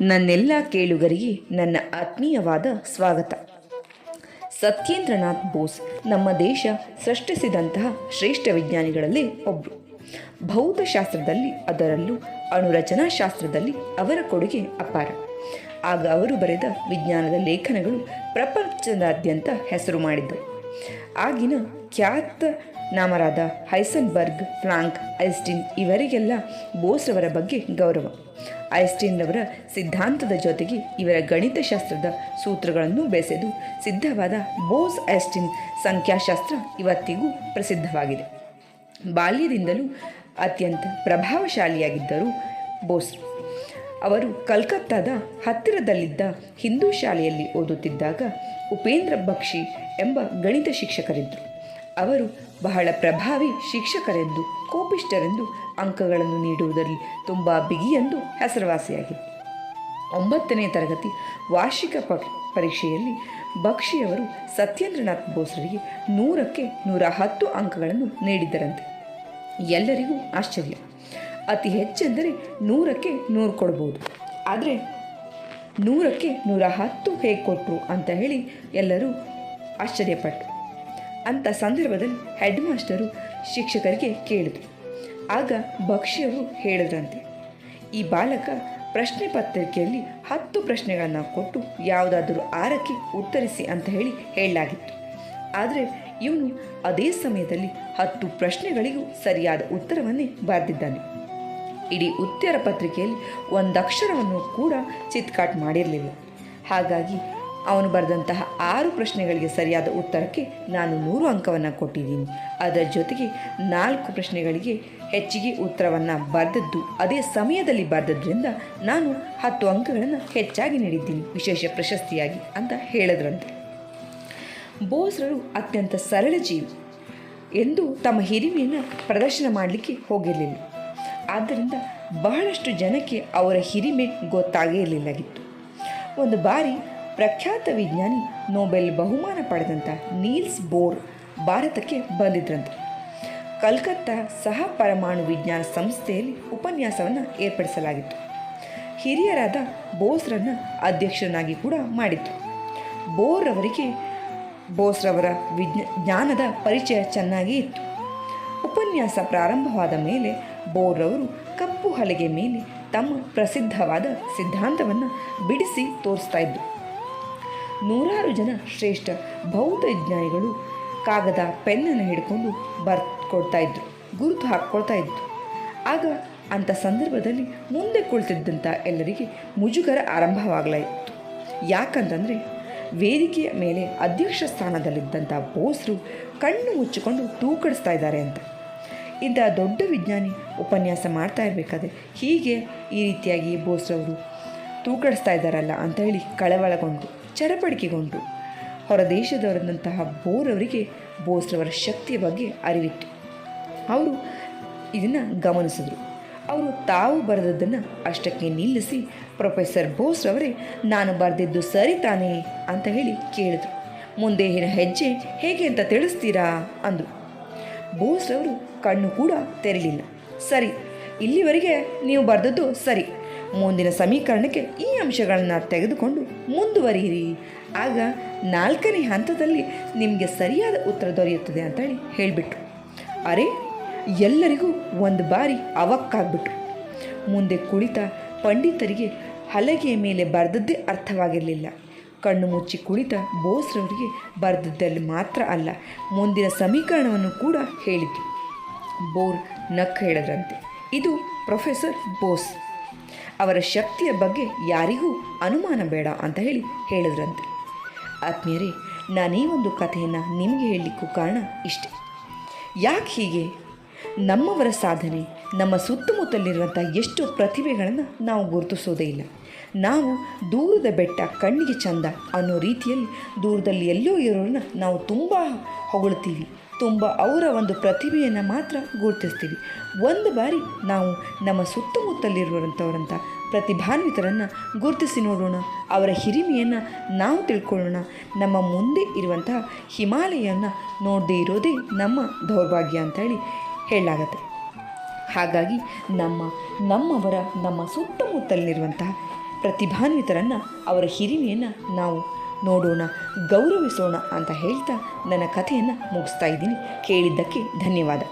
ನನ್ನೆಲ್ಲ ಕೇಳುಗರಿಗೆ ನನ್ನ ಆತ್ಮೀಯವಾದ ಸ್ವಾಗತ. ಸತ್ಯೇಂದ್ರನಾಥ್ ಬೋಸ್ ನಮ್ಮ ದೇಶ ಸೃಷ್ಟಿಸಿದಂತಹ ಶ್ರೇಷ್ಠ ವಿಜ್ಞಾನಿಗಳಲ್ಲಿ ಒಬ್ಬರು ಭೌತಶಾಸ್ತ್ರದಲ್ಲಿ ಅದರಲ್ಲೂ ಅಣುರಚನಾಶಾಸ್ತ್ರದಲ್ಲಿ ಅವರ ಕೊಡುಗೆ ಅಪಾರ. ಆಗ ಅವರು ಬರೆದ ವಿಜ್ಞಾನದ ಲೇಖನಗಳು ಪ್ರಪಂಚದಾದ್ಯಂತ ಹೆಸರು ಮಾಡಿದ್ದವು ಆಗಿನ ಖ್ಯಾತ ನಾಮರಾದ ಹೈಸನ್ಬರ್ಗ್ ಫ್ಲಾಂಕ್ ಐಸ್ಟಿನ್ ಇವರಿಗೆಲ್ಲ ಬೋಸ್ರವರ ಬಗ್ಗೆ ಗೌರವ. ಐಸ್ಟಿನ್ರವರ ಸಿದ್ಧಾಂತದ ಜೊತೆಗೆ ಇವರ ಗಣಿತಶಾಸ್ತ್ರದ ಸೂತ್ರಗಳನ್ನು ಬೆಸೆದು ಸಿದ್ಧವಾದ ಬೋಸ್ ಐಸ್ಟಿನ್ ಸಂಖ್ಯಾಶಾಸ್ತ್ರ ಇವತ್ತಿಗೂ ಪ್ರಸಿದ್ಧವಾಗಿದೆ. ಬಾಲ್ಯದಿಂದಲೂ ಅತ್ಯಂತ ಪ್ರಭಾವಶಾಲಿಯಾಗಿದ್ದರು ಬೋಸ್. ಅವರು ಕಲ್ಕತ್ತಾದ ಹತ್ತಿರದಲ್ಲಿದ್ದ ಹಿಂದೂ ಶಾಲೆಯಲ್ಲಿ ಓದುತ್ತಿದ್ದಾಗ ಉಪೇಂದ್ರ ಬಕ್ಷಿ ಎಂಬ ಗಣಿತ ಶಿಕ್ಷಕರಿದ್ದರು. ಅವರು ಬಹಳ ಪ್ರಭಾವಿ ಶಿಕ್ಷಕರೆಂದು ಕೋಪಿಷ್ಟರೆಂದು ಅಂಕಗಳನ್ನು ನೀಡುವುದರಲ್ಲಿ ತುಂಬ ಬಿಗಿಯೆಂದು ಹೆಸರುವಾಸಿಯಾಗಿದೆ ಒಂಬತ್ತನೇ ತರಗತಿ ವಾರ್ಷಿಕ ಪರೀಕ್ಷೆಯಲ್ಲಿ ಬಕ್ಷಿಯವರು ಸತ್ಯೇಂದ್ರನಾಥ್ ಬೋಸ್ರಿಗೆ ನೂರಕ್ಕೆ ನೂರ ಹತ್ತು ಅಂಕಗಳನ್ನು ನೀಡಿದ್ದರಂತೆ. ಎಲ್ಲರಿಗೂ ಆಶ್ಚರ್ಯ. ಅತಿ ಹೆಚ್ಚೆಂದರೆ ನೂರಕ್ಕೆ ನೂರು ಕೊಡ್ಬೋದು. ಆದರೆ ನೂರಕ್ಕೆ ನೂರ ಹತ್ತು ಹೇಗೆ ಕೊಟ್ಟರು ಅಂತ ಹೇಳಿ ಎಲ್ಲರೂ ಆಶ್ಚರ್ಯಪಟ್ಟರು ಅಂಥ ಸಂದರ್ಭದಲ್ಲಿ ಹೆಡ್ ಮಾಸ್ಟರು ಶಿಕ್ಷಕರಿಗೆ ಕೇಳಿದರು. ಆಗ ಭಕ್ಷ್ಯವು ಹೇಳಿದ್ರಂತೆ, ಈ ಬಾಲಕ ಪ್ರಶ್ನೆ ಪತ್ರಿಕೆಯಲ್ಲಿ ಹತ್ತು ಪ್ರಶ್ನೆಗಳನ್ನು ಕೊಟ್ಟು ಯಾವುದಾದರೂ ಆರಕ್ಕೆ ಉತ್ತರಿಸಿ ಅಂತ ಹೇಳಿ ಹೇಳಲಾಗಿತ್ತು. ಆದರೆ ಇವನು ಅದೇ ಸಮಯದಲ್ಲಿ ಹತ್ತು ಪ್ರಶ್ನೆಗಳಿಗೂ ಸರಿಯಾದ ಉತ್ತರವನ್ನೇ ಬರೆದಿದ್ದಾನೆ. ಇಡೀ ಉತ್ತರ ಪತ್ರಿಕೆಯಲ್ಲಿ ಒಂದಕ್ಷರವನ್ನು ಕೂಡ ಚಿತ್ಕಾಟ್ ಮಾಡಿರಲಿಲ್ಲ. ಹಾಗಾಗಿ ಅವನು ಬರೆದಂತಹ ಆರು ಪ್ರಶ್ನೆಗಳಿಗೆ ಸರಿಯಾದ ಉತ್ತರಕ್ಕೆ ನಾನು ನೂರು ಅಂಕವನ್ನು ಕೊಟ್ಟಿದ್ದೀನಿ. ಅದರ ಜೊತೆಗೆ ನಾಲ್ಕು ಪ್ರಶ್ನೆಗಳಿಗೆ ಹೆಚ್ಚಿಗೆ ಉತ್ತರವನ್ನು ಬರೆದದ್ದು, ಅದೇ ಸಮಯದಲ್ಲಿ ಬರೆದದ್ರಿಂದ ನಾನು ಹತ್ತು ಅಂಕಗಳನ್ನು ಹೆಚ್ಚಾಗಿ ನೀಡಿದ್ದೀನಿ, ವಿಶೇಷ ಪ್ರಶಸ್ತಿಯಾಗಿ ಅಂತ ಹೇಳಿದ್ರಂತೆ. ಬೋಸ್ರರು ಅತ್ಯಂತ ಸರಳ ಜೀವಿ ಎಂದು ತಮ್ಮ ಹಿರಿಮೆಯನ್ನು ಪ್ರದರ್ಶನ ಮಾಡಲಿಕ್ಕೆ ಹೋಗಿರಲಿಲ್ಲ. ಆದ್ದರಿಂದ ಬಹಳಷ್ಟು ಜನಕ್ಕೆ ಅವರ ಹಿರಿಮೆ ಗೊತ್ತಾಗೇ ಇರಲಿಲ್ಲಾಗಿತ್ತು ಒಂದು ಬಾರಿ ಪ್ರಖ್ಯಾತ ವಿಜ್ಞಾನಿ, ನೊಬೆಲ್ ಬಹುಮಾನ ಪಡೆದಂಥ ನೀಲ್ಸ್ ಬೋರ್ ಭಾರತಕ್ಕೆ ಬಂದಿದ್ರಂತೆ. ಕಲ್ಕತ್ತಾ ಸಹ ಪರಮಾಣು ವಿಜ್ಞಾನ ಸಂಸ್ಥೆಯಲ್ಲಿ ಉಪನ್ಯಾಸವನ್ನು ಏರ್ಪಡಿಸಲಾಗಿತ್ತು. ಹಿರಿಯರಾದ ಬೋಸ್ರನ್ನು ಅಧ್ಯಕ್ಷರನ್ನಾಗಿ ಕೂಡ ಮಾಡಿತ್ತು. ಬೋರ್ ಅವರಿಗೆ ಬೋಸ್ರವರ ವಿಜ್ಞ, ಜ್ಞಾನದ ಪರಿಚಯ ಚೆನ್ನಾಗಿ ಇತ್ತು. ಉಪನ್ಯಾಸ ಪ್ರಾರಂಭವಾದ ಮೇಲೆ ಬೋರ್ ಅವರು ಕಪ್ಪು ಹಲಗೆ ಮೇಲೆ ತಮ್ಮ ಪ್ರಸಿದ್ಧವಾದ ಸಿದ್ಧಾಂತವನ್ನು ಬಿಡಿಸಿ ತೋರಿಸ್ತಾ ಇದ್ದರು ನೂರಾರು ಜನ ಶ್ರೇಷ್ಠ ಬೌದ್ಧ ವಿಜ್ಞಾನಿಗಳು ಕಾಗದ, ಪೆನ್ನನ್ನು ಹಿಡ್ಕೊಂಡು ಬರ್ಕೊಡ್ತಾ ಇದ್ರು, ಗುರುತು ಹಾಕ್ಕೊಳ್ತಾ ಇದ್ದರು ಆಗ ಅಂಥ ಸಂದರ್ಭದಲ್ಲಿ ಮುಂದೆ ಕುಳಿತಿದ್ದಂಥ ಎಲ್ಲರಿಗೆ ಮುಜುಗರ ಆರಂಭವಾಗಲಾಯಿತು. ಯಾಕಂತಂದರೆ ವೇದಿಕೆಯ ಮೇಲೆ ಅಧ್ಯಕ್ಷ ಸ್ಥಾನದಲ್ಲಿದ್ದಂಥ ಬೋಸ್ರು ಕಣ್ಣು ಮುಚ್ಚಿಕೊಂಡು ತೂಕಡಿಸ್ತಾ ಇದ್ದಾರೆ ಅಂತ. ಇಂಥ ದೊಡ್ಡ ವಿಜ್ಞಾನಿ ಉಪನ್ಯಾಸ ಮಾಡ್ತಾ ಇರಬೇಕಾದ್ರೆ ಹೀಗೆ ಈ ರೀತಿಯಾಗಿ ಬೋಸ್ರವರು ತೂಕಡಿಸ್ತಾ ಇದ್ದಾರಲ್ಲ ಅಂತ ಹೇಳಿ ಕಳವಳಗೊಂಡು ಚಡಪಡಿಕೆಗೊಂಡು ಅವರಿಗೆ ಬೋಸ್ರವರ ಶಕ್ತಿಯ ಬಗ್ಗೆ ಅರಿವಿತ್ತು. ಅವರು ಇದನ್ನು ಗಮನಿಸಿದರು. ಅವರು ತಾವು ಬರೆದದ್ದನ್ನು ಅಷ್ಟಕ್ಕೆ ನಿಲ್ಲಿಸಿ, ಪ್ರೊಫೆಸರ್ ಬೋಸ್ರವರೇ, ನಾನು ಬರೆದಿದ್ದು ಸರಿ ತಾನೇ? ಅಂತ ಹೇಳಿ ಕೇಳಿದ್ರು. ಮುಂದೇನ ಹೆಜ್ಜೆ ಹೇಗೆ ಅಂತ ತಿಳಿಸ್ತೀರಾ? ಅಂದರು. ಬೋಸ್ರವರು ಕಣ್ಣು ಕೂಡ ತೆರಲಿಲ್ಲ ಸರಿ, ಇಲ್ಲಿವರೆಗೆ ನೀವು ಬರೆದದ್ದು ಸರಿ. ಮುಂದಿನ ಸಮೀಕರಣಕ್ಕೆ ಈ ಅಂಶಗಳನ್ನು ತೆಗೆದುಕೊಂಡು ಮುಂದುವರಿಯಿರಿ. ಆಗ ನಾಲ್ಕನೇ ಹಂತದಲ್ಲಿ ನಿಮಗೆ ಸರಿಯಾದ ಉತ್ತರ ದೊರೆಯುತ್ತದೆ ಅಂತೇಳಿ ಹೇಳಿಬಿಟ್ರು. ಅರೆ, ಎಲ್ಲರಿಗೂ ಒಂದು ಬಾರಿ ಅವಕ್ಕಾಗ್ಬಿಟ್ರು. ಮುಂದೆ ಕುಳಿತ ಪಂಡಿತರಿಗೆ ಹಲಗೆಯ ಮೇಲೆ ಬರೆದದ್ದೇ ಅರ್ಥವಾಗಿರಲಿಲ್ಲ. ಕಣ್ಣು ಮುಚ್ಚಿ ಕುಳಿತ ಬೋಸ್ರವರಿಗೆ ಬರೆದದ್ದಲ್ಲಿ ಮಾತ್ರ ಅಲ್ಲ, ಮುಂದಿನ ಸಮೀಕರಣವನ್ನು ಕೂಡ ಹೇಳಿದ್ರು. ಬೋರ್ ನಕ್ಕ ಹೇಳಿದ್ರಂತೆ. ಇದು ಪ್ರೊಫೆಸರ್ ಬೋಸ್. ಅವರ ಶಕ್ತಿಯ ಬಗ್ಗೆ ಯಾರಿಗೂ ಅನುಮಾನ ಬೇಡ ಅಂತ ಹೇಳಿ ಹೇಳಿದ್ರಂತೆ. ಆತ್ಮೀಯರೇ ನಾನೀ ಒಂದು ಕಥೆಯನ್ನು ನಿಮಗೆ ಹೇಳಲಿಕ್ಕೂ ಕಾರಣ ಇಷ್ಟೆ. ಯಾಕೆ ಹೀಗೆ? ನಮ್ಮವರ ಸಾಧನೆ, ನಮ್ಮ ಸುತ್ತಮುತ್ತಲಿರುವಂಥ ಎಷ್ಟೋ ಪ್ರತಿಭೆಗಳನ್ನು ನಾವು ಗುರುತಿಸೋದೇ ಇಲ್ಲ. ನಾವು ದೂರದ ಬೆಟ್ಟ, ಕಣ್ಣಿಗೆ ಚಂದ ಅನ್ನೋ ರೀತಿಯಲ್ಲಿ ದೂರದಲ್ಲಿ ಎಲ್ಲೋ ಇರೋರನ್ನ ನಾವು ತುಂಬ ಹೊಗಳ್ತೀವಿ. ತುಂಬ ಅವರ ಒಂದು ಪ್ರತಿಭೆಯನ್ನು ಮಾತ್ರ ಗುರುತಿಸ್ತೀವಿ. ಒಂದು ಬಾರಿ ನಾವು ನಮ್ಮ ಸುತ್ತಮುತ್ತಲಿರುವಂಥವರಂಥ ಪ್ರತಿಭಾನ್ವಿತರನ್ನು ಗುರುತಿಸಿ ನೋಡೋಣ, ಅವರ ಹಿರಿಮೆಯನ್ನು ನಾವು ತಿಳ್ಕೊಳ್ಳೋಣ, ನಮ್ಮ ಮುಂದೆ ಇರುವಂತಹ ಹಿಮಾಲಯನ ನೋಡದೇ ಇರೋದೇ ನಮ್ಮ ದೌರ್ಭಾಗ್ಯ ಅಂತೇಳಿ ಹೇಳಲಾಗತ್ತೆ. ಹಾಗಾಗಿ ನಮ್ಮ, ನಮ್ಮವರ, ನಮ್ಮ ಸುತ್ತಮುತ್ತಲಿರುವಂತಹ ಪ್ರತಿಭಾನ್ವಿತರನ್ನು, ಅವರ ಹಿರಿಮೆಯನ್ನು ನಾವು ನೋಡೋಣ ಗೌರವಿಸೋಣ ಅಂತ ಹೇಳ್ತಾ ನನ್ನ ಕಥೆಯನ್ನು ಮುಗಿಸ್ತಾ ಇದ್ದೀನಿ. ಕೇಳಿದ್ದಕ್ಕೆ ಧನ್ಯವಾದ.